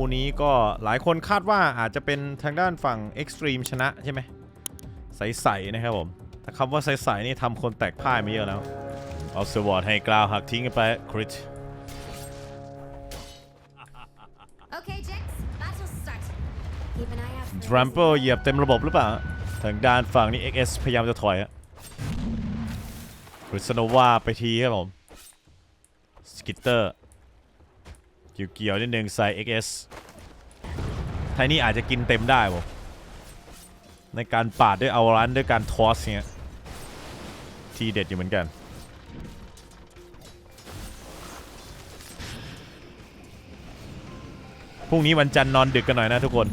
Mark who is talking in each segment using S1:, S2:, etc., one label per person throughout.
S1: คู่นี้ก็หลายคนคาดว่าอาจจะเป็นทางด้านฝั่ง Extreme ชนะใช่ไหมใสๆนะครับผมแต่คำว่าใสๆนี่ทำคนแตกพ่ายมาเยอะแล้วเอาสวอตให้กล่าวหักทิ้งกันไปคริส
S2: Okay, Jinx, battle start. Keep an eye out. for
S1: ดรัมเปิลเหยียบเต็มระบบหรือเปล่า ทางด้านฝั่งนี้ XS พยายามจะถอยอะคริสโนวาไปทีครับผม สกิตเตอร์ เกี่ยวๆนิดนึงใส่ XS ไทนี่อาจจะกินเต็มได้ผมในการปาดด้วยเอารันด้วยการทอสเนี้ยทีเด็ดอยู่เหมือนกัน พรุ่งนี้วันจันทร์นอนดึกกันหน่อยนะทุกคน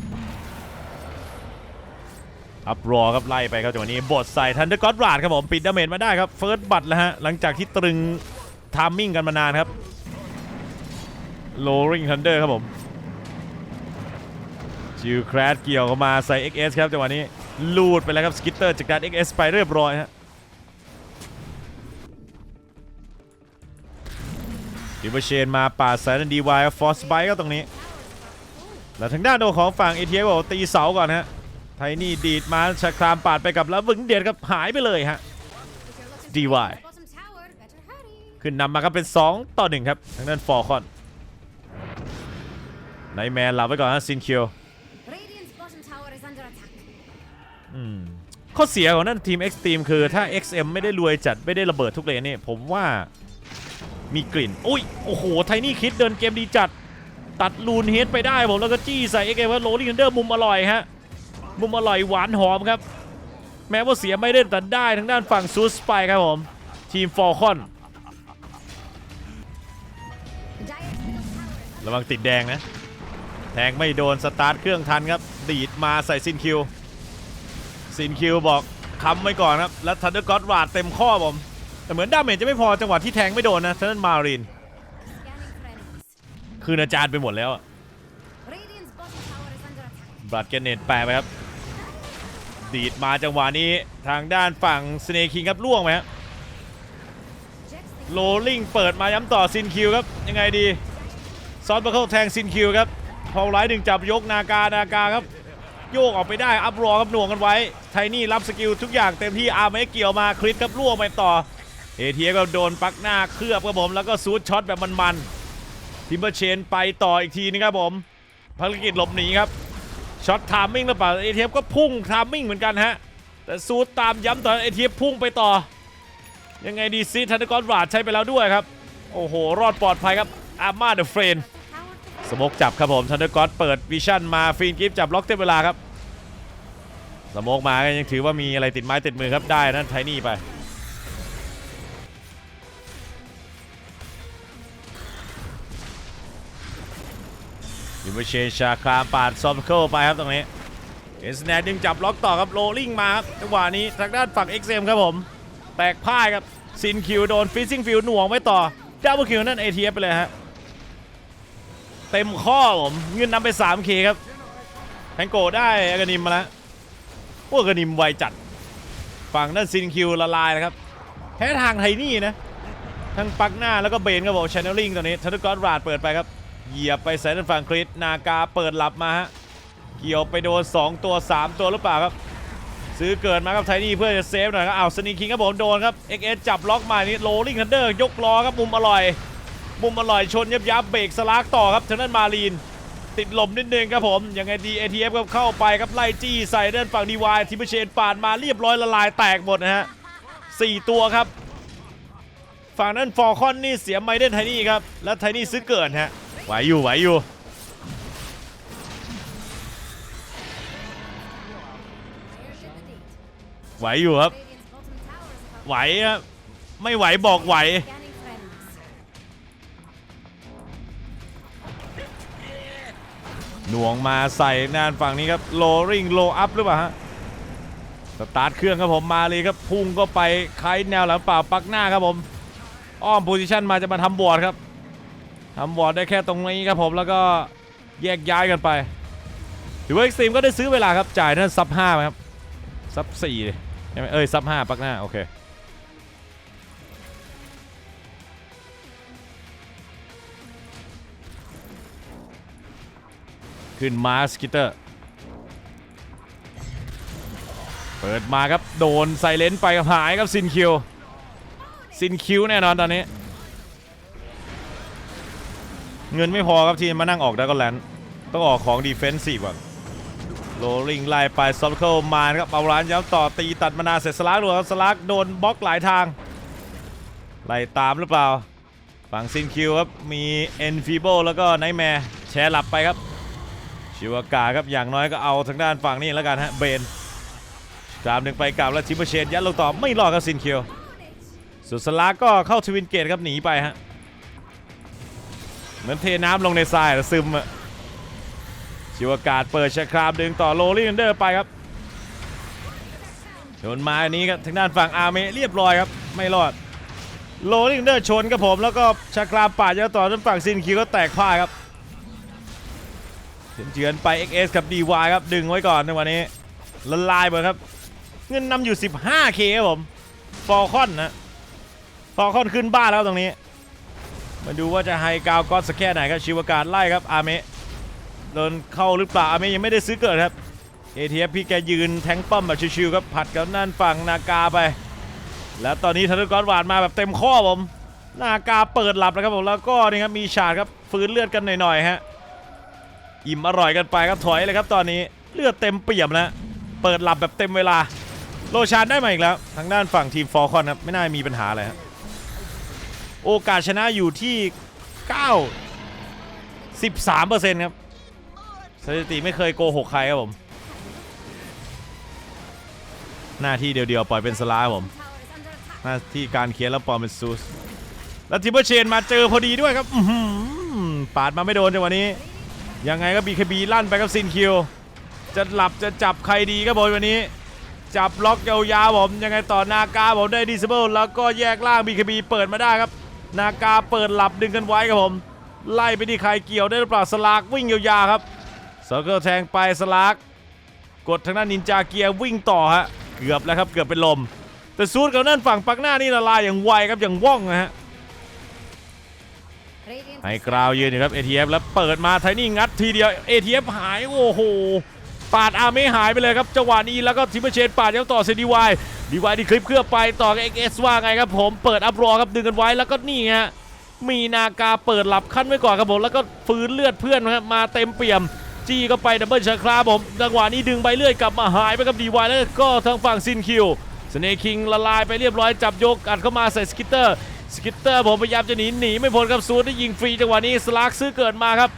S1: อัพรอครับไล่ไปครับจังหวะนี้บทใส่ทันเดอร์ก็อดราดครับผม ปิดดาเมจมาได้ครับ เฟิร์สบัตแล้วฮะ หลังจากที่ตรึงทามมิ่งกันมานานครับ โลริงทันเดอร์ครับผมจิวแครดเกี่ยวเข้ามาใส่ XS ครับจังหวะนี้ลูดไปแล้วครับสกิตเตอร์จากการ XS ไปเรียบร้อยฮะดิวเชนมาปาดสายนันดีวายฟอสไบก็ตรงนี้ แล้วทางด้านโดของฝั่งเอทีเอบอกตีเสาก่อนฮะไทนี่ดีดมาชะครามปาดไปกับแล้ววึงเดียดครับหายไปเลยฮะ
S2: If you're looking
S1: DY.
S2: for the bottom tower, better hurry.
S1: ขึ้นนำมาครับเป็น 2 ต่อ 1 ครับ ทางด้านฟอร์คอน ไนแมนหลับไว้ก่อนฮะซินคิว
S2: Radiant's bottom tower is under attack.
S1: ข้อเสียของนั่นทีม X Team คือถ้า XM ไม่ได้รวยจัดไม่ได้ระเบิดทุกเลนนี่ผมว่ามีกลิ่น อุ้ย โอ้โห ไทนี่คิดเดินเกมดีจัด ตัดลูนเฮดไปได้ผม แล้วก็จี้ใส่ XM ว่าโรลิงเดอร์มุมอร่อยฮะ มุมอร่อยหวานหอมครับ แม้ว่าเสียไม่ได้แต่ได้ทางด้านฝั่งซูสไปครับผม ทีมฟอร์คอน
S2: Dire's middle tower is
S1: ระวังติดแดงนะ แทงไม่โดนสตาร์ทเครื่องทันครับ ดีดมาใส่ซินคิวซินคิวบอกค้ำไว้ก่อนครับ แล้วทันเดอร์ก็อดวาดเต็มข้อผม แต่เหมือนดาเมจจะไม่พอจังหวะที่แทงไม่โดนนะท่านมาริน คืนอาจารย์ไปหมดแล้วอะบรัดเกนเนตแปลไปครับ ดีดมาจังหวะนี้ทางด้านฝั่งสเนคิงครับล่วงไหมครับโรลลิงเปิดมาย้ำต่อซินคิวครับ ยังไงดี ซอสบัคเคิลแทงซินคิวครับ พอไลท์หนึ่งจับยกนากา นากาครับ โยกออกไปได้ อัพรอครับหน่วงกันไว้ ไทนี่รับสกิลทุกอย่างเต็มที่อาร์มไม่เกี่ยวมาคริสครับล่วงไปต่อ เอทีก็โดนปักหน้าเคลือบครับผม แล้วก็ซูดช็อตแบบมันๆทิมเบอร์เชนไปต่ออีกทีนึงครับผมภารกิจหลบหนีครับช็อตทามมิ่งหรือเปล่าเอทีก็พุ่งทามมิ่งเหมือนกันฮะแต่ซูดตามย้ำต่อเอทีพุ่งไปต่อ ยังไงดีซีทันเดอร์กอนราดใช้ไปแล้วด้วยครับ โอ้โห รอดปลอดภัยครับอาร์มาเดอะเฟรน สโมกจับครับผมทันเดอร์กอเปิดวิชั่นมาฟีนกิฟจับล็อกเต็มเวลาครับสโมกมาก็ยังถือว่ามีอะไรติดไม้ติดมือครับได้นั่นไทนี่ไปยูเบเชนชาครามปาดซอมเคิลไปครับตรงนี้เอสแนดยังจับล็อกต่อครับโรลลิงมาครับจังหวะนี้ทางด้านฝั่ง XM ครับผม แตกพ่ายครับซินคิวโดนฟิซซิ่งฟิลหน่วงไว้ต่อดับเบิลคิวนั่น ATF ไปเลยฮะ เต็มข้อผมเงินนำไป 3K ครับแพงโกได้อากานิมมาแล้วพวกอากานิมไวจัดฝั่งด้านซินคิวละลายนะครับแพ้ทางไทนี่นะทั้งปักหน้าแล้วก็เบนครับผมช n นลลิงตอนนี้ทัตกอราดเปิดไปครับเหยียบไปใส่ด้านฝั่งคริสนากาเปิดหลับมาฮะเกี่ยวไปโดน2ตัว 3 ตัวหรือเปล่าครับ ซื้อเกิดมาครับไทนี่เพื่อจะเซฟหน่อยครับอ้าวสนีคิงครับผมโดนครับ XS จับล็อกมานี่โรลลิงทันเดอร์ยกล้อครับมุมอร่อย มุมอร่อยชนยับยับเบรกสลากต่อครับทางด้านมารีน ติดลมนิดนึงครับผม ยังไงดี ATF ก็เข้าไปครับไล่จี้ใส่ด้านฝั่งดีวายทิมเชนปาดมาเรียบร้อยละลายแตกหมดนะฮะสี่ตัวครับ ฝั่งนั้นฟอร์คอนนี่เสียไมเดนไทนี่ครับ แล้วไทนี่ซื้อเกิดฮะไหวอยู่ไหวอยู่ไหวอยู่ครับ ไหวครับ ไม่ไหวบอกไหว หน่วงมาใส่นานฝั่งนี้ครับโลริงโลอัพหรือเปล่าฮะสตาร์ทเครื่องครับผมมาเลยครับพุ่งก็ไปคล้ายแนวหลังเปล่าปักหน้าครับผม อ้อมโพซิชันมาจะมาทำบอร์ดครับทำบอร์ดได้แค่ตรงนี้ครับผมแล้วก็แยกย้ายกันไปถือว่าเอ็กซ์ตรีมก็ได้ซื้อเวลาครับจ่ายนั่นซับห้าไหมครับซับสี่ใช่ไหมเอ้ยซับห้าปักหน้าโอเค ขึ้นมาสกิเตอร์ เปิดมาครับ โดนไซเลนไปกับหายครับซินคิว ซินคิวแน่นอนตอนนี้ เงินไม่พอครับทีมมานั่งออกดักก็แลนด์ต้องออกของดีเฟนซีฟก่อนโรลลิงไล่ไปซอฟเคิลมาครับเอาร้านย้ำต่อตีตัดมานาเสร็จสลักดูครับสลักโดนบล็อกหลายทาง ไล่ตามหรือเปล่า ฝั่งซินคิวครับ มีเอ็นฟีโบแล้วก็ไนแมร์แชร์หลับไปครับ ชิวากาครับอย่างน้อยก็เอาทางด้านฝั่งนี้แล้วกันฮะเบนกรามหนึ่งไปกลับแล้วทิมเปอร์เชนยัดลงต่อไม่รอดครับซินคิวสุดสลาก็เข้าทวินเกตครับหนีไปฮะเหมือนเทน้ำลงในทรายแต่ซึมอะชิวากาศเปิดชะครามดึงต่อโรลลิ่เดอร์ไปครับโดนมาอันนี้ครับทางด้านฝั่งอาเมเรียบร้อยครับไม่รอดโรลลิ่งเดอร์ชนกับผมแล้วก็ชะครามปาดยาต่อจนฝั่งซินคิวก็แตกพ่ายครับ เฉือนไป XS กับ DY ครับ ดึงไว้ก่อนในวันนี้ละลายหมดครับ เงินนำอยู่ 15K ครับผมฟอลคอนนะฟอลคอนขึ้นบ้านแล้วตรงนี้ มาดูว่าจะไฮกาวก็อตสักแค่ไหนครับ ชิวการไล่ครับอาเมะโดนเข้าหรือเปล่าอาเมะยังไม่ได้ซื้อเกิดครับเอทีเอฟพี่แกยืนแทงป้อมแบบชิวๆครับผัดกับนั่นฝั่งนากาไป แล้วตอนนี้ธนกรหวานมาแบบเต็มข้อผมนากาเปิดหลับแล้วครับผมแล้วก็นี่ครับมีฉาดครับฟื้นเลือดกันหน่อยๆฮะ อิ่มอร่อยกันไปครับถอยเลยครับตอนนี้เลือดเต็มเปี่ยมแล้วเปิดหลับแบบเต็มเวลา โลชานได้มาอีกแล้ว ทางด้านฝั่งทีมฟอร์คอนครับไม่น่ามีปัญหาอะไรครับโอกาสชนะอยู่ที่9 13%ครับสถิติไม่เคยโกหกใครครับผม หน้าที่เดียวๆ ปล่อยเป็นสลาครับผม หน้าที่การเคลียร์แล้วปล่อมเป็นซูส แล้วทิปเปอร์เชนมาเจอพอดีด้วยครับปาดมาไม่โดนจังหวะนี้ ยังไงก็บีคบีลั่นไปครับซินคิว จะหลับจะจับใครดีครับผมวันนี้ จับล็อกยาวๆผม ยังไงต่อนากาผมได้ดิสเบิลแล้วก็แยกล่างบีคบีเปิดมาได้ครับ นากาเปิดหลับดึงกันไว้ครับผม ไล่ไปที่ใครเกี่ยวได้หรือเปล่าสลากวิ่งยาวๆครับเซอร์เคิลแทงไปสลากกดทางด้านนินจาเกียร์วิ่งต่อฮะเกือบแล้วครับเกือบเป็นลม แต่ซูดกับนั่นฝั่งปักหน้านี่ละลายอย่างไวครับอย่างว่องนะฮะ ให้กราวยืนอยู่ครับ ATF แล้วเปิดมาไทนี่งัดทีเดียว ATF หายโอ้โหปาดอาไม่หายไปเลยครับจังหวะนี้แล้วก็ทิมเปอร์เชนปาดยังต่อเซดีวายดีวายที่คลิปเคลือไปต่อกับ XS ว่าไงครับผมเปิดอัพรอครับดึงกันไว้แล้วก็นี่ฮะมีนากาเปิดหลับขั้นไว้ก่อนครับผมแล้วก็ฟื้นเลือดเพื่อนครับมาเต็มเปี่ยมจี้ก็ไปดับเบิลชาคราผมจังหวะนี้ดึงใบเลื่อดกลับมาหายไปกับดีวายแล้วก็ทางฝั่งซินคิวสเนคิงละลายไปเรียบร้อยจับยกอัดเข้ามาใส่สกิตเตอร์ สกิตเตอร์ผมพยายามจะหนีหนีไม่พ้นครับซูดได้ยิงฟรีจังหวะนี้สลากซื้อเกิดมาครับ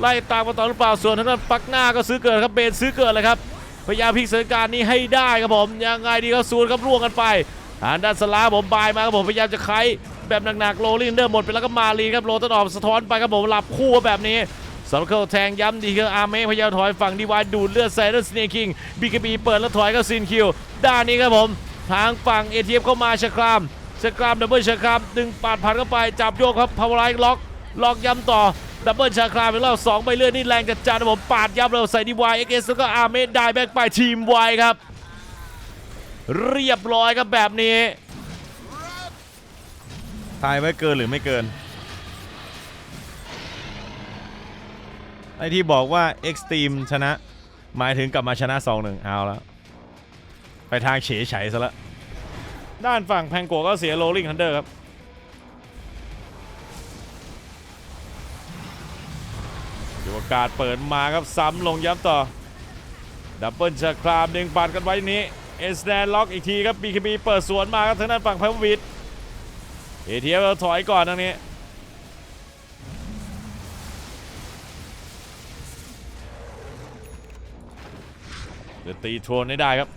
S1: ไล่ตามมาต่อหรือเปล่าส่วนทางด้านปักหน้าก็ซื้อเกิดครับเบนซื้อเกิดเลยครับพยายามพลิกสถานการณ์นี้ให้ได้ครับผมยังไงดีครับซูนครับร่วงกันไปทางด้านสลาผมบายมาครับผมพยายามจะไขแบบหนักๆโรลินเดอร์หมดไปแล้วก็มาลีครับโรตันออกสะท้อนไปครับผมหลับคู่แบบนี้สำหรับเขาแทงย้ำดีคืออาร์เมพยายามถอยฝั่งดีวายดูดเลือดใส่ด้วยสเนคิงบีเกบีเปิดแล้วถอยก็ซินคิวด้านนี้ครับผมทางฝั่งเอทีเอฟเข้ามาชะคราม ชะครามดับเบิลชะครามดึงปาดผ่านเข้าไปจับโยกครับพาวร์ไลท์ล็อกล็อกย้ำต่อดับเบิลชาคราเป็นรอบสองใบเลื่อนนี่แรงจัดจ้านะผมปาดยับเราใส่ดีวายเอ็กเอสแล้วก็อาร์เมดได้แบ็กไปทีมไวครับ เรียบร้อยครับแบบนี้ทายไว้เกินหรือไม่เกินไอที่บอกว่า Extreme ชนะ หมายถึงกลับมาชนะ 2-1 เอาแล้ว ไปทางเฉยไฉซะแล้ว ด้านฝั่งแพงโกก็เสียโรลลิงฮันเดอร์ครับ ดูโอกาสเปิดมาครับซ้ำลงย้ำต่อ ดับเบิลชาครามดึงปาดกันไว้นี้ เอสแดนล็อกอีกทีครับ BKB เปิดสวนมาครับทางด้านฝั่งพาววิทเอทีเอถอยก่อนทางนี้จะตีโทนได้ครับ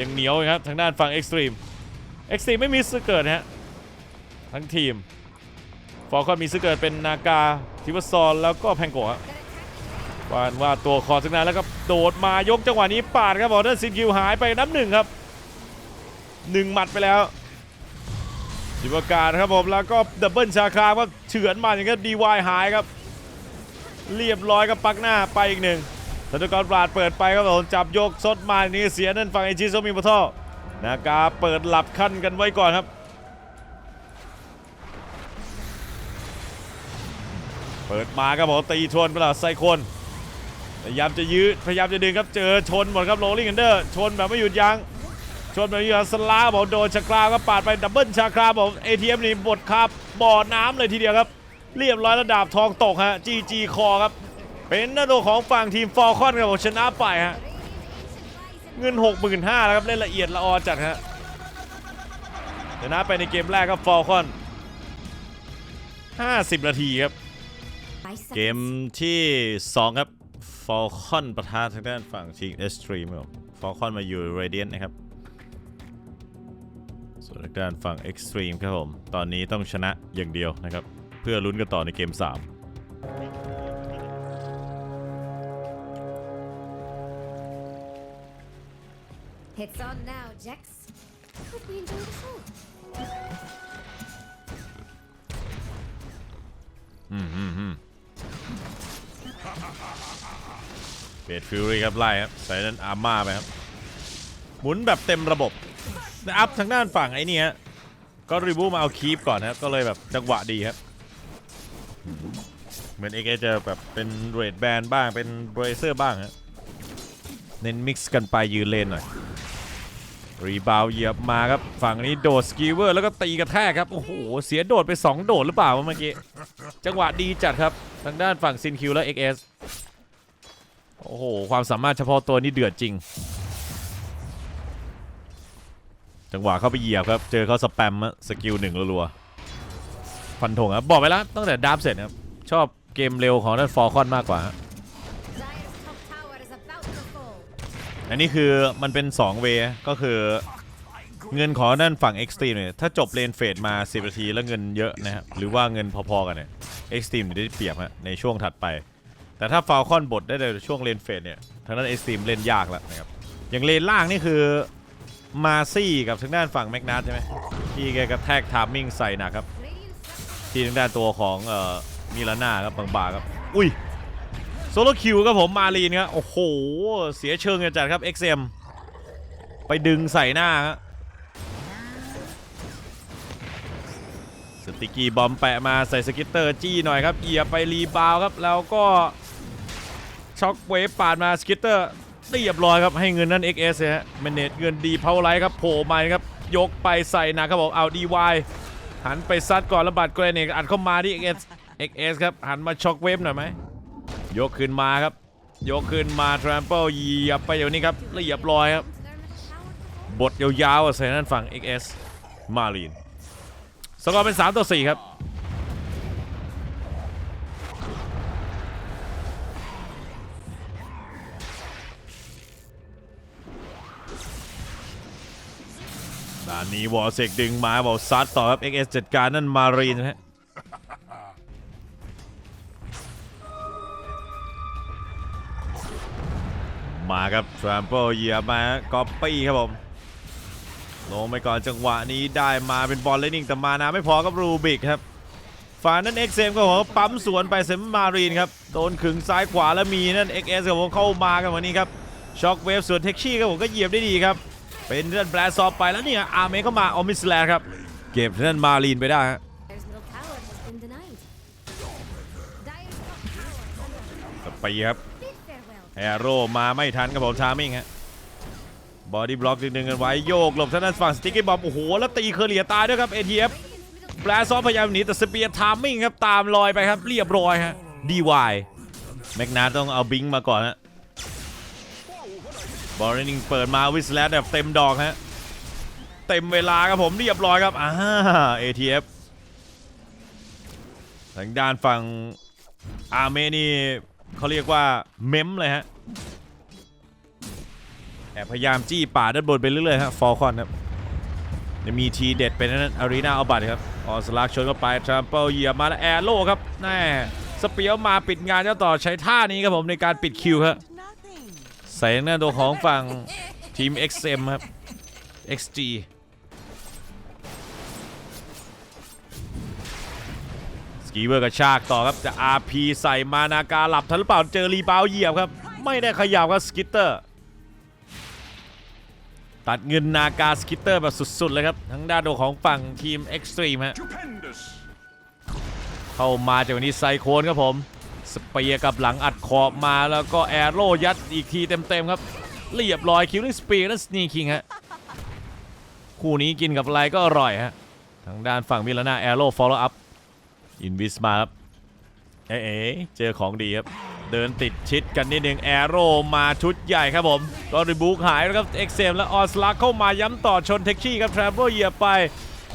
S1: ยังเหนียวอยู่ครับทางด้านฝั่งเอ็กซ์ตรีมเอ็กซ์ตรีมไม่มีซื้อเกิดนะฮะทั้งทีมฟอร์คอนมีซื้อเกิดเป็นนากาทิวซอนแล้วก็แพงโกะวานว่าตัวคอสักนานแล้วก็โดดมายกจังหวะนี้ปาดครับบอลเดอร์ซินคิวหายไปน้ำหนึ่งครับหนึ่งหมัดไปแล้วจิบการครับผมแล้วก็ดับเบิลชาคาก็เฉือนมาอย่างนี้ยดีวายหายครับ เรียบร้อยกับปักหน้าไปอีกหนึ่ง ธนกรปราดเปิดไปครับผมจับโยกซดมานี้เสียนั่นฝั่งไอชิโซมิโมโตนากาเปิดหลับขั้นกันไว้ก่อนครับ เปิดมาครับผมตีทวนไปแล้วไซโคนพยายามจะยื้อพยายามจะดึงครับเจอชนหมดครับโรลลิง g ันเดอร์ชนแบบไม่หยุดยัง้งชนแบบยังสลาบอกโดนชาคราก็ปาดไปดับเบิลชาคราบอกเอทีเอ็มนี่บดครับบ่อน้ำเลยทีเดียวครับ เรียบร้อยระดับทองตกฮะจีจีคอครับ เป็นหน้าตัวของฝั่งทีมฟอลคอนครับผมชนะไปฮะเงิน 65,000แล้วครับเล่นละเอียดละออจัดฮะชนะไปในเกมแรกครับฟอลคอน 50 นาทีครับ เกมที่ 2 ครับฟอลคอนประทะทางด้านฝั่งทีมเอสตรีมครับฟอลคอนมาอยู่เรเดียนนะครับส่วนทางด้านฝั่งเอ็กซ์ตรีมครับผม ตอนนี้ต้องชนะอย่างเดียวนะครับ เพื่อลุ้นกันต่อในเกม 3
S2: It's on now, Jex. Hope we enjoy the show.
S1: เบดฟิวรี่ครับไล่ครับใส่นั้นอาร์มาไปครับ หมุนแบบเต็มระบบอัพทางด้านฝั่งไอ้นี่ฮะก็รีบูมาเอาคีปก่อนนะครับ ก็เลยแบบจังหวะดีครับ เหมือนเอกจะแบบเป็นเรดแบนบ้างเป็นเบรเซอร์บ้างฮะเน้นมิกซ์กันไปยืนเลนหน่อย รีบาวเหยียบมาครับ ฝั่งนี้โดดสกีเวอร์แล้วก็ตีกระแทกครับ โอ้โห เสียโดดไป 2 โดดหรือเปล่าเมื่อกี้ จังหวะดีจัดครับ ทางด้านฝั่งซินคิวและ XS โอ้โห ความสามารถเฉพาะตัวนี่เดือดจริง จังหวะเข้าไปเหยียบครับ เจอเขาสแปมสกิลหนึ่งรัวๆฟันธงครับ บอกไปแล้วตั้งแต่ดับเสร็จครับ ชอบเกมเร็วของด้านฟอร์คอนมากกว่า อันนี้คือมันเป็น2เวก็คือเงินของด้านฝั่ง Extreme เนี่ยถ้าจบเลนเฟดมา 10นาทีแล้วเงินเยอะนะครับหรือว่าเงินพอๆกันเนี่ย Extreme จะได้เปรียบฮะในช่วงถัดไป แต่ถ้า Falcon บดได้ในช่วงเลนเฟดเนี่ยทางด้าน Extreme เล่นยากแล้วนะครับอย่างเลนล่างนี่คือมาซี่กับทางด้านฝั่งแมกนัสใช่ไหมที่แกกระแทกทามมิ่งใส่หนักครับที่ทางด้านตัวของเอ่อมิลาน่าครับบางๆครับอุ้ย โซโลคิวครับผมมารีนครับโอ้โห เสียเชิงกันจัดครับ XM ไปดึงใส่หน้าครับสติกี้บอมแปะมาใส่สกิตเตอร์จี้หน่อยครับเหยียไปรีบาวครับแล้วก็ช็อคเวฟปาดมาสกิตเตอร์เรียบร้อยครับให้เงินนั่น XS ฮะแมนเนจเงินดีเพาไลท์ครับโผล่มาครับยกไปใส่หนักครับผมเอาดีวายหันไปซัดก่อนแล้วบัตรเกรเนกอัดเข้ามาที่ XS XS ครับหันมาช็อคเวฟหน่อยไหม ยกขึ้นมาครับ ยกขึ้นมาทรัมเปิลเหยียบไปอย่างนี้ครับเรียบร้อยครับ บทยาวๆอะใส่นั่นฝั่ง XS มารีน สกอร์เป็น 3 ต่อ 4 ครับด่านนี้วอลเซกดึงมาบอกซัดต่อครับ XS จัดการนั่นมารีนนะฮะ มาครับทรัมเปิลเหยียบมาก๊อปปี้ครับผม ลงไปก่อนจังหวะนี้ได้มาเป็นบอลเลนนิ่งแต่มานาไม่พอกับรูบิกครับฝานั้นเอ็กเซมก็ผมปั๊มสวนไปเซมมารีนครับโดนขึงซ้ายขวาแล้วมีนั่น XS กับผมเข้ามากันวันนี้ครับช็อคเวฟสวนเทคชี่ครับผมก็เหยียบได้ดีครับ เป็นเรื่องแบลซอฟไปแล้วเนี่ยอาร์เมเข้ามาออมิสแลนครับ เก็บนั่นมารีนไปได้ฮะ
S2: Dire's middle tower has been denied. Dire's top tower is under
S1: สปีครับ
S2: big farewell.
S1: แอโร่มาไม่ทันครับผมชามิ่งฮะบอดี้บล็อกดึงกันไว้โยกหลบทางด้านฝั่งสติ๊กเกอร์บอมโอ้โห แล้วตีเคอร์เลียตายด้วยครับ ATF แบลซอฟพยายามหนีแต่สเปียร์ทามมิ่งครับตามลอยไปครับเรียบร้อยฮะดีวายแมกนาต้องเอาบิงมาก่อนฮะบอลนิงเปิดมาวิสแลดแบบเต็มดอกฮะเต็มเวลาครับผมเรียบร้อยครับอ่า ATF ทางด้านฝั่งอาร์เมนี่ เขาเรียกว่าเมมเลยฮะแอบพยายามจี้ป่าด้านบนไปเรื่อยๆฮะฟอลคอนครับจะมีทีเด็ดเป็นนั้นอารีนาเอาบัตรครับออสลักชนเข้าไปทรัมเปิลเหยียบมาแล้วแอร์โลครับแน่สเปียวมาปิดงานเจ้าต่อใช้ท่านี้ครับผมในการปิดคิวครับ
S3: Nothing.
S1: ใส่หน้าตัวของฝั่งทีม XM ครับ XG กีเวอร์กระชากต่อครับจะ RP ใส่มานาการหลับทันหรือเปล่าเจอรีบาวเหยียบครับ ไม่ได้ขยับครับสกิตเตอร์ ตัดเงินนากาสกิตเตอร์แบบสุดๆเลยครับทั้งด้านตัวของฝั่งทีม Extreme ฮะ
S4: Stupendous.
S1: เข้ามาจากวันนี้ไซโคนครับผม สเปียร์กับหลังอัดขอบมาแล้วก็แอโร่ยัดอีกทีเต็มๆครับเรียบร้อยคิวลิงสปีดและสนีคิงฮะคู่นี้กินกับอะไรก็อร่อยฮะทางด้านฝั่งมิลาน่าแอโร่ฟอลโล่อัพ อินวิสมาครับ เอ๋เจอของดีครับ เดินติดชิดกันนิดนึงแอโรมาชุดใหญ่ครับผมก็ริบุกหายแล้วครับเอ็กเซมและออสลักเข้ามาย้ำต่อชนเท็กชี่ครับทราเวลเหยียบไป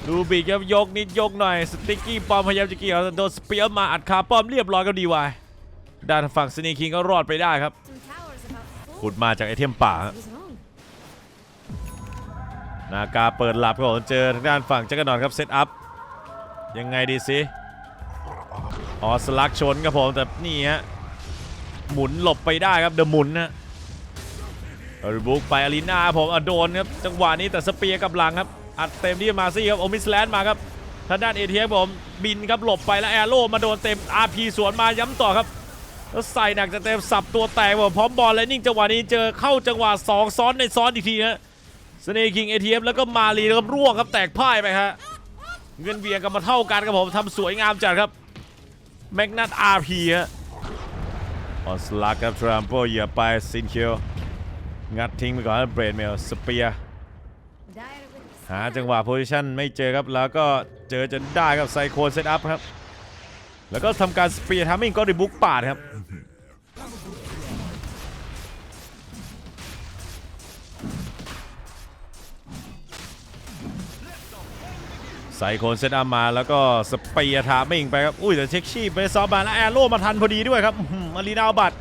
S1: ดูบิกครับยกนิดยกหน่อย สติกกี้ปอมพยายามจะเกี่ยวโดนสเปียร์มาอัดขาป้อมเรียบร้อยก็ดีวายด้านฝั่งสนีคิงก็รอดไปได้ครับขุดมาจากไอเทมป่า นากาเปิดหลับครับผมเจอทางด้านฝั่งจักรนอนครับเซตอัพยังไงดีสิ ออสลักชนครับผมแต่นี่ฮะหมุนหลบไปได้ครับเดอะหมุนนะริบุกไปอารีนาผมอโดนครับจังหวะนี้แต่สเปียกับหลังครับอัดเต็มที่มาซี่ครับโอมิสแลนด์มาครับทางด้านเอเทียผมบินครับหลบไปแล้วแอโร่มาโดนเต็ม RP สวนมาย้ำต่อครับแล้วใส่หนักจะเต็มสับตัวแตกผมพร้อมบอลเลยนิ่งจังหวะนี้เจอเข้าจังหวะสองซ้อนในซ้อนอีกทีฮะสเนคิงเอทีเอฟแล้วก็มาลีครับร่วงครับแตกพ่ายไปฮะเงินเวียงกันมาเท่ากันครับผมทำสวยงามจัดครับ แมกนัตอาร์พีฮะออสลากับทรัมโปเหยียบไปซินเคียวงัดทิ้งไปก่อนแล้วเบรดเมลสเปียหาจังหวะโพซิชันไม่เจอครับ แล้วก็เจอจนได้ครับไซโคนเซตอัพครับ แล้วก็ทำการสเปียร์ทามมิ่งก็ดิบุกปาดครับ ไซโคนเซตอัพมาแล้วก็สเปียร์ทามมิ่งไปครับ อุ้ยแต่เช็คชีพไปซอฟมาแล้วแอโร่มาทันพอดีด้วยครับอื้อหือมารีนาบัต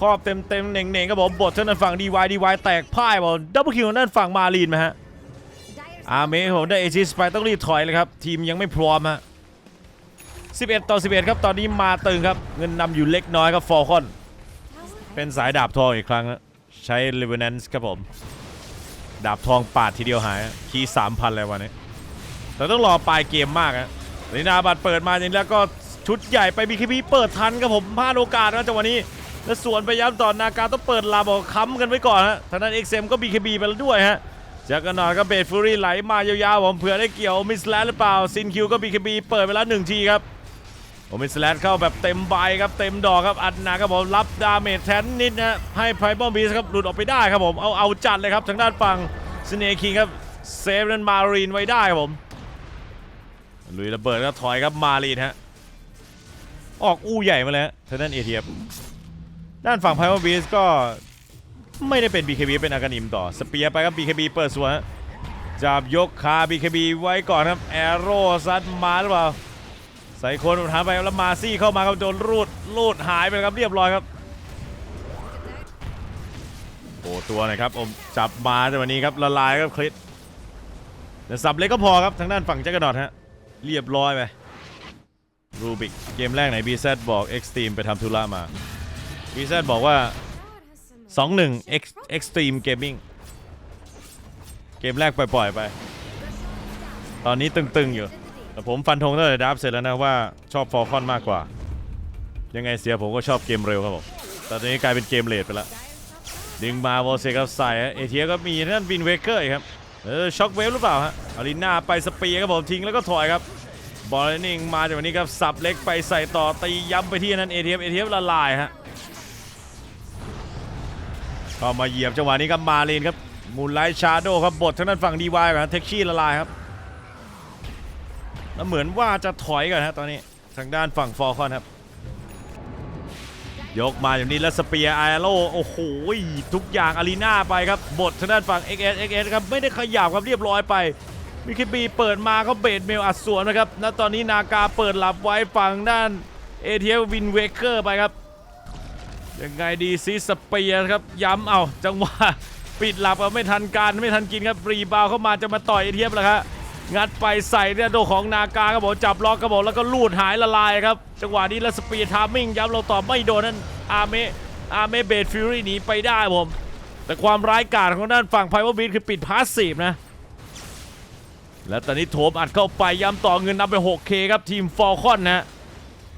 S1: ครอบเต็มเต็มเน่งๆครับผมบทเท่านั้นฝั่งดีวายดีวายแตกพ่ายบอลดับเบิลคิวนั่นฝั่งมาลีนไหมฮะ
S2: Dire's
S1: อาเมผมได้เอจิสไปต้องรีบถอยเลยครับ ทีมยังไม่พร้อมฮะ11 ต่อ 11 ครับ ตอนนี้มาตึงครับ เงินนำอยู่เล็กน้อยครับฟอลคอน เป็นสายดาบทองอีกครั้งฮะใช้เลเวน n นส์ครับผม ดาบทองปาดทีเดียวหายคีย์3,000เลยวันนี้ แต่ต้องรอปลายเกมมากฮะลินาบัตเปิดมาอย่างนี้แล้วก็ชุดใหญ่ไปบีคีพีเปิดทันครับผมพลาดโอกาสนะจังหวะนี้ แล้วสวนไปย้ำต่อนาการต้องเปิดลาบอกค้ำกันไว้ก่อนฮะทางนั้นเอ็กเซมก็บีคีบีไปแล้วด้วยฮะจากกันหน่อยก็เบดฟูรี่ไหลมายาวๆผมเผื่อได้เกี่ยวมิสแลนหรือเปล่าซินคิวก็บีคบีเปิดไปแล้วหนึ่งทีครับโอมิสแลนเข้าแบบเต็มใบครับเต็มดอกครับอัดหนาครับผมรับดาเมจแทนนิดนะให้ไพบอมบีสครับหลุดออกไปได้ครับผมเอาเอาจัดเลยครับทางด้านฝั่งสเนคิงครับเซฟนันมารีนไว้ได้ครับผม ลุยระเบิดก็ถอยครับมารีนฮะ ออกอู้ใหญ่มาเลยฮะทางด้านเอทีเอฟด้านฝั่งไพบอมบีสก็ไม่ได้เป็น BKB เป็นอากานิมต่อ สเปียร์ไปครับ BKB เปิดสวนฮะจับยกคา BKB ไว้ก่อนครับ แอโร่ซัดมาหรือเปล่า ใส่คนอุทานไปแล้วมาซี่เข้ามาครับโดนรูดรูดหายไปครับเรียบร้อยครับ โอ้ตัวน่อยครับผมจับมาแต่วันนี้ครับละลายครับคลิปแต่สับเล็กก็พอครับทางด้านฝั่งแจ็คกระดอดฮะ เรียบร้อยไปรูบิกเกมแรกไหน BZ บอก Extreme ไปทำธุระมา BZ บอกว่า 2-1 X Extreme Gaming เกมแรกปล่อยๆไป ตอนนี้ตึงๆอยู่ แต่ผมฟันธงตั้งแต่ดับเสร็จแล้วนะว่าชอบฟอลคอนมากกว่า ยังไงเสียผมก็ชอบเกมเร็วครับผม แต่ตอนนี้กลายเป็นเกมเลทไปแล้ว ดึงมาโวเซครับใส่เอเทียก็มีนั่นวินเวเกอร์อีกครับ เออช็อคเวฟหรือเปล่าฮะอารีนาไปสเปียครับผมทิ้งแล้วก็ถอยครับบอลนิ่งมาจากวันนี้ครับสับเล็กไปใส่ต่อตีย้ำไปที่นั่นเอทีเอฟเอทีเอฟละลายฮะก็มาเหยียบจังหวะนี้ครับมาเลนครับมูลไลท์ชาโดครับบททางด้านฝั่งดีวายก่อนเทคชี่ละลายครับแล้วเหมือนว่าจะถอยก่อนฮะตอนนี้ทางด้านฝั่งฟอร์คอนครับ ยกมาอย่างนี้แล้วสเปียร์ไอโร่โอ้โหทุกอย่างอารีนาไปครับบททางด้านฝั่ง XS XS ครับไม่ได้ขยับครับเรียบร้อยไปมิคิบีเปิดมาเขาเบดเมลอัดสวนนะครับแล้วตอนนี้นากาเปิดหลับไว้ฝั่งด้านเอเทียวินเวเกอร์ไปครับยังไงดีซีสเปียร์ครับย้ำเอาจังหวะปิดหลับเอาไม่ทันการไม่ทันกินครับรีบาวเข้ามาจะมาต่อยไอเทียบแล้วครับ งัดไปใส่เนี่ยโดของนากาครับผมจับล็อกครับผมแล้วก็ลูดหายละลายครับ จังหวะนี้แล้วสปีดทามมิ่งย้ำเราต่อไม่โดนนั่นอาเมอาเมเบดฟิวรี่หนีไปได้ผม แต่ความร้ายกาจของด้านฝั่งไพวอร์บีทคือปิดพาสซีฟนะ แล้วตอนนี้โถมอัดเข้าไปย้ำต่อเงินนำไป 6K ครับ ทีมฟอลคอนนะ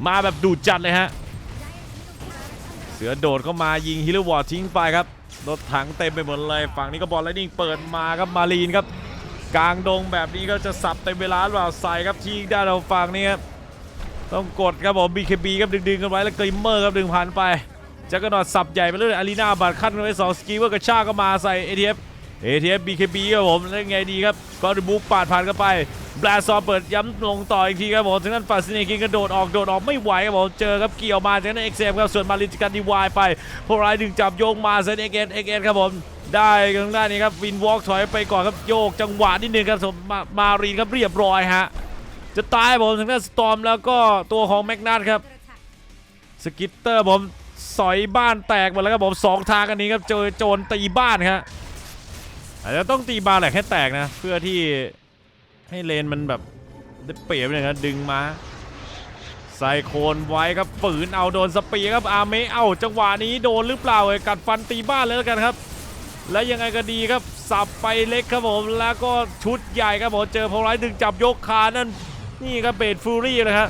S1: มาแบบดูดจัดเลยฮะ เสือโดดเข้ามายิงฮิลวอร์ทิ้งไปครับรถถังเต็มไปหมดเลย ฝั่งนี้ก็บอลไลนิ่งเปิดมาครับมารีนครับ กลางดงแบบนี้ก็จะสับเต็มเวลาหรือเปล่าใส่ครับที่ด้านเราฝั่งนี้ครับต้องกดครับผม BKB ครับดึงๆกันไว้แล้วกริมเมอร์ครับดึงผ่านไปจักรนอดสับใหญ่ไปเรื่อยอารีนาบาดขั้นกันไว้สองสกีเวอร์กระชากก็มาใส่ ATF ATF BKB ครับผมแล้วไงดีครับก็ดูบุกปาดผ่านกันไปแบลซอเปิดย้ำลงต่ออีกทีครับผมทางนั้นฟาซิเนกินกระโดดออกโดดออกไม่ไหวครับผมเจอครับเกี่ยวมาจากนั้นเอ็กเซมครับส่วนมารินจิกันดีวายไปพวกรายดึงจับโยงมาเซนเอ็กเอสเอ็กเอสครับผมได้ทางด้านนี้ครับวินวอล์กถอยไปก่อนครับโยกจังหวะนิดนึงครับสมมารีนครับเรียบร้อยฮะจะตายผมทางด้านสตอมแล้วก็ตัวของแมกนัทครับสกิตเตอร์ผมสอยบ้านแตกหมดแล้วครับผมสองทางกันนี้ครับเจอโจรตีบ้านครับ อาจจะต้องตีบ้าแหละแค่แตกนะ เพื่อที่ให้เลนมันแบบได้เปรียบเลยครับดึงมาใส่โคนไว้ครับฝืนเอาโดนสปีครับอาเมเอาจังหวะนี้โดนหรือเปล่าเอ่ยกัดฟันตีบ้านเลยแล้วกันครับ และยังไงก็ดีครับสับไปเล็กครับผมแล้วก็ชุดใหญ่ครับผมเจอพอไลท์ดึงจับยกคานั่นนี่ครับเบดฟูรี่นะฮะ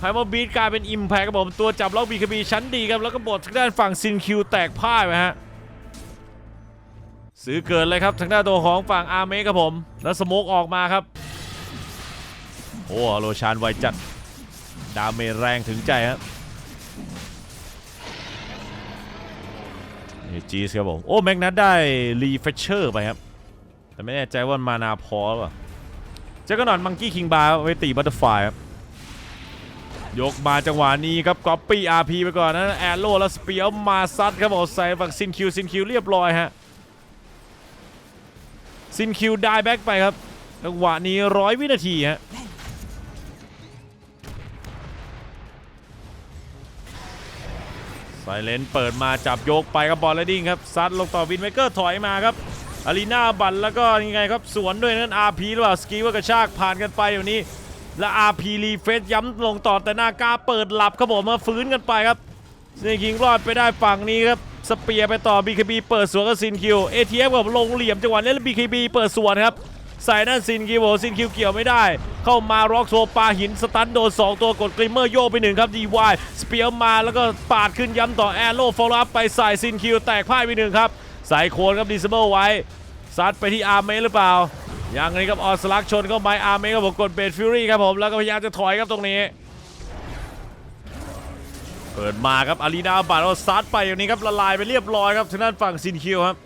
S1: ไฮมอบีทกลายเป็นอิมแพคครับผมตัวจับล็อกบีคบีชั้นดีครับแล้วก็บดทางด้านฝั่งซินคิวแตกพ่ายไปฮะ ซื้อเกินเลยครับทางด้านตัวของฝั่งอาร์เมครับผม แล้วสโมกออกมาครับ โอ้โรชานไวจัด ดาเมจแรงถึงใจครับจีสครับผม โอ้ แม็กนัทได้รีเฟชเชอร์ไปครับ แต่ไม่แน่ใจว่ามานาพอหรือเปล่าเจ้าก็นอนมังกี้คิงบาร์ไว้ตีบัตเตอร์ไฟครับ ยกมาจังหวะนี้ครับก๊อปปี้อาร์พีไปก่อนนะแอโร่แล้วสเปียร์มาซัดครับผมใส่ฝั่งซินคิวซินคิวเรียบร้อยฮะ ซินคิวได้แบ็กไปครับจังหวะนี้ร้อยวินาทีฮะไซเลนเปิดมาจับโยกไปกับบอลเลดิ้งครับซัดลงต่อวินเมเกอร์ถอยมาครับอารีนาบัตแล้วก็ยังไงครับสวนด้วยนั่น RP หรือเปล่าสกีว่ากระชากผ่านกันไปอยู่นี้ และ RP รีเฟสย้ำลงต่อแต่หน้ากาเปิดหลับครับผมมาฟื้นกันไปครับเซนคิงรอดไปได้ฝั่งนี้ครับ สเปียร์ไปต่อ BKB เปิดสวนกับซินคิว ATF กับลงเหลี่ยมจังหวะนี้แล้ว BKB เปิดสวนครับใส่นั่นซินคิวโอซินคิวเกี่ยวไม่ได้ เข้ามาร็อกโซปาหินสตันโดน2ตัวกดกริมเมอร์โยกไปหนึ่งครับดีวายสเปียร์มาแล้วก็ปาดขึ้นย้ำต่อแอโร่ฟอลอัพไปใส่ซินคิวแตกพ่ายไปหนึ่งครับใส่โคนครับดิสเบิลไว้ซัดไปที่อาร์เมหรือเปล่ายังไงครับออสลักชนเข้าไปอาร์เมครับผมกดเบดฟิวรี่ครับผมแล้วก็พยายามจะถอยครับตรงนี้ เปิดมาครับอารีนาบัตเราซัดไปอย่างนี้ครับละลายไปเรียบร้อยครับทางด้านฝั่งซินคิวครับ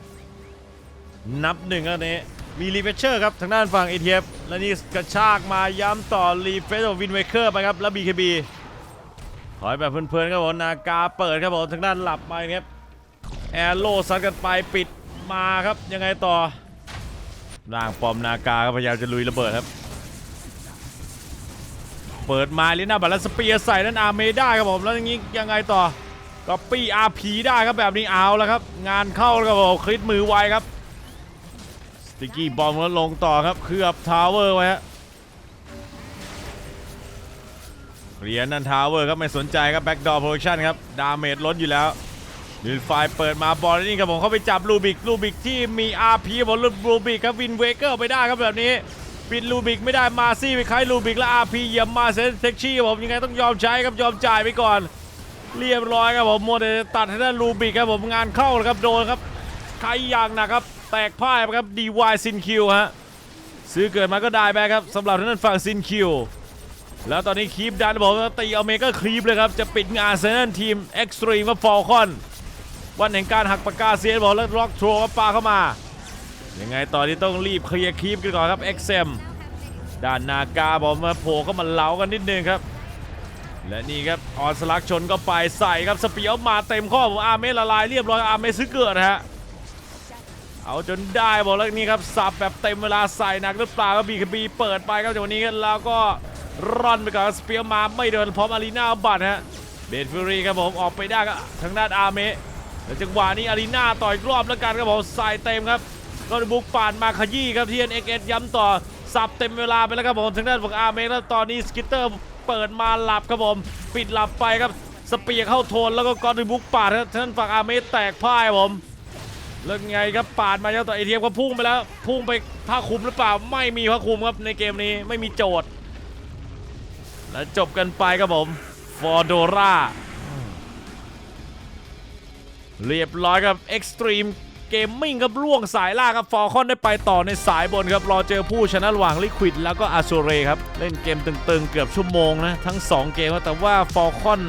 S1: นับหนึ่งแล้วนี้มีรีเฟชเชอร์ครับทางด้านฝั่ง ATF และนี่กระชากมาย้ำต่อรีเฟชของวินเวเคอร์ไปครับแล้ว BKB ถอยแบบเพลินๆครับผมนากาเปิดครับผมทางด้านหลับไปครับแอร์โลซัดกันไปปิดมาครับยังไงต่อร่างปอมนากาก็พยายามจะลุยระเบิดครับ เปิดมาลิน่าบัตรแล้วสเปียใส่นั่นอาเมได้ครับผมแล้วอย่างนี้ยังไงต่อก็ปี้อาร์พีได้ครับแบบนี้เอาแล้วครับ งานเข้าแล้วครับผมคลิปมือไวครับสติกี้บอมแล้วลงต่อครับเคลือบทาวเวอร์ไว้ฮะเหรียญนันทาวเวอร์ครับไม่สนใจครับแบ็กดอร์โปรดักชั่นครับดาเมจล้นอยู่แล้วดิลไฟเปิดมาบอลนี่ครับผมเข้าไปจับลูบิกลูบิกที่มี RP บอลลูบิกครับวินเวเกอร์ไปได้ครับแบบนี้ ปิดลูบิกไม่ได้มาซี่ไปคล้ายลูบิกและ RP เยียบมาเซนเซ็กชี่ครับผมยังไงต้องยอมใช้ครับยอมจ่ายไปก่อน เรียบร้อยครับผมโมเดลตัดให้ได้ลูบิกครับผมงานเข้าแล้วครับโดนครับใครอย่างหนะครับ แตกพ่ายครับ DY ซินคิวฮะซื้อเกิดมาก็ได้แบกครับสำหรับทางด้านฝั่งซินคิวแล้วตอนนี้คีปดันบอกว่าตีเอาเมกาคลีปเลยครับจะปิดงานเซนนทีมเอ็กซ์ตรีมว่าฟอลคอนวันแห่งการหักปากกาเซียนบอกแล้วล็อกโทรกับปาเข้ามา ยังไงตอนนี้ต้องรีบเคลียร์คีปกันก่อนครับเอ็กเซมด้านนากาบอกมาโผล่เข้ามาเล้ากันนิดนึงครับ และนี่ครับออนสลักชนก็ไปใส่ครับสเปียวมาเต็มข้อผมอาร์เมสละลายเรียบร้อยอาร์เมสซื้อเกิดนะฮะเอาจนได้บอกแล้วนี่ครับสับแบบเต็มเวลาใส่หนักหรือเปล่าก็บีคบีเปิดไปครับจากวันนี้ครับแล้วก็ร่อนไปกับสเปียร์มาไม่เดินพร้อมอารีนาบัตฮะเบดฟิรีครับผมออกไปได้ก็ทางด้านอาเมะแต่จังหวะนี้อารีนาต่อยรอบแล้วกันครับผมใส่เต็มครับ ก็บุกปาดมาขยี้ครับทีเอ็นเอ็กเอย้ำต่อสับเต็มเวลาไปแล้วครับผมทางด้านฝั่งอาร์เมะแล้วตอนนี้สกิตเตอร์เปิดมาหลับครับผม ปิดหลับไปครับสเปียร์เข้าโทนแล้วก็กอนบุกปาดครับทางด้านฝั่งอาร์เมะแตกพ่ายผมแล้วไงครับปาดมาแล้วต่อเอทีเอก็พุ่งไปแล้ว พุ่งไปผ้าคลุมหรือเปล่าไม่มีผ้าคลุมครับในเกมนี้ไม่มีโจทย์ แล้วจบกันไปครับผมฟอร์โดราเรียบร้อยครับเอ็กซ์ตรีม เกมมิ่งครับล่วงสายล่างครับฟอลคอนได้ไปต่อในสายบนครับรอเจอผู้ชนะระหว่างลิควิดแล้วก็อาซูเรครับเล่นเกมตึงๆเกือบชั่วโมงนะทั้ง 2 เกมแต่ว่าฟอลคอน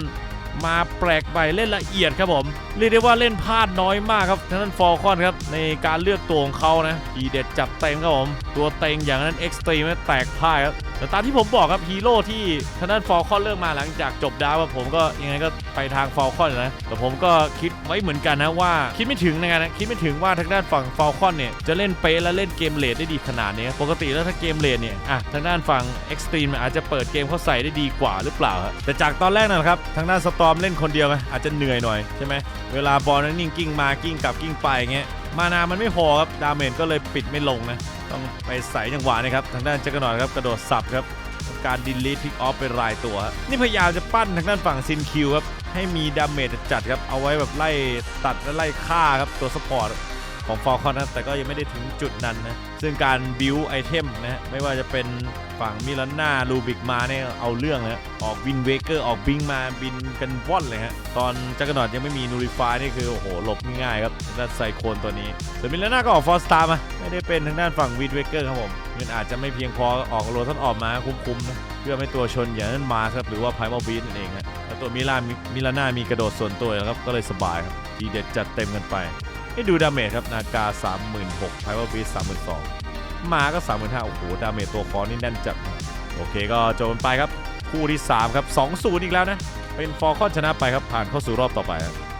S1: มาแปลกใหม่เล่นละเอียดครับผมเรียกได้ว่าเล่นพลาดน้อยมากครับทั้งนั้นฟอลคอนครับในการเลือกตัวของเขานะทีเด็ดจับเต็มครับผมตัวเต็งอย่างนั้นเอ็กซ์ตรีมแตกพ่ายครับ แต่ตามที่ผมบอกครับฮีโร่ที่ทางด้านฟอลคอนเลือกมาหลังจากจบดาวผมก็ยังไงก็ไปทางฟอลคอนนะแต่ผมก็คิดไว้เหมือนกันนะว่า คิดไม่ถึงนะนะคิดไม่ถึงว่าทางด้านฝั่งฟอลคอนเนี่ยจะเล่นเป๊ะและเล่นเกมเลดได้ดีขนาดนี้ปกติแล้วถ้าเกมเลดเนี่ยอะทางด้านฝั่งเอ็กซ์ตรีมอาจจะเปิดเกมเขาใส่ได้ดีกว่าหรือเปล่าแต่จากตอนแรกนะครับทางด้านสตอมเล่นคนเดียวไงอาจจะเหนื่อยหน่อยใช่ไหมเวลาบอลนั้นนิ่งกิ้งมากิ้งกลับกิ้งไปอย่างเงี้ย มานามันไม่พอครับ ดาเมจก็เลยปิดไม่ลงนะ ต้องไปใส่จังหวะนะครับ ทางด้านจักรนอดครับกระโดดสับครับการดิลีทพิกออฟเป็นรายตัว นี่พยายามจะปั้นทางด้านฝั่งซินคิวครับ ให้มีดาเมจจัดครับ เอาไว้แบบไล่ตัดและไล่ฆ่าครับตัวสปอร์ตของฟอลคอนนะแต่ก็ยังไม่ได้ถึงจุดนั้นนะ ซึ่งการบิวไอเทมนะไม่ว่าจะเป็น ฝั่งมิลาน่าลูบิกมาเนี่ยเอาเรื่องเลยฮะออกวินเวเกอร์ออกบิงมาบินกันว่อนเลยฮะ ตอนจักรนอดยังไม่มีนูริฟายนี่คือ โอ้โห หลบง่ายครับด้านไซโคนตัวนี้ส่วนมิลาน่าก็ออกฟอร์สตาร์มา ไม่ได้เป็นทางด้านฝั่งวินเวเกอร์ครับผมเงินอาจจะไม่เพียงพอออกโรทันออกมาคุ้มๆนะเพื่อไม่ตัวชนอย่างนั้นมาครับหรือว่าไพมอลบีนนั่นเองฮะแล้วตัวมิลานมิลาน่ามีกระโดดส่วนตัวนะครับก็เลยสบายครับทีเด็ดจัดเต็มกันไปให้ดูดาเมจครับนากา36,000ไพมอลบีน32,000 มาก็3 5 0 0โอ้โห ดาเมจตัวคอนี่แน่นจัด โอเคก็จบกันไปครับ คู่ที่ 3 ครับ 2-0 อีกแล้วนะ เป็นฟอร์คอนชนะไปครับ ผ่านเข้าสู่รอบต่อไปครับ